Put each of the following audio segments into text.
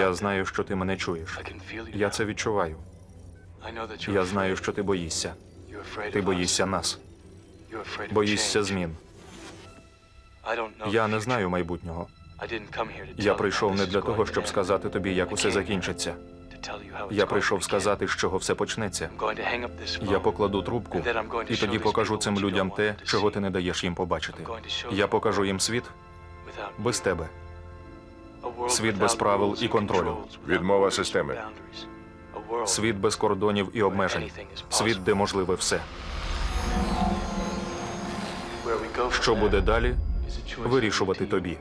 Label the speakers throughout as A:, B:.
A: Я знаю, що ти мене чуєш. Я це відчуваю. Я знаю, що ти боїшся. Ти боїшся нас. Боїшся змін. Я не знаю майбутнього. Я прийшов не для того, щоб сказати тобі, як усе закінчиться. Я прийшов сказати, з чого все почнеться. Я покладу трубку, і тоді покажу цим людям те, чого ти не даєш їм побачити. Я покажу їм світ без тебе.
B: Світ без правил і контролю.
C: Відмова системи.
A: Світ без кордонів і обмежень. Світ, де можливе все. Що буде далі, вирішувати тобі.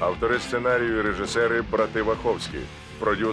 C: Автори сценарію і режисери брати Ваховські. Продюсер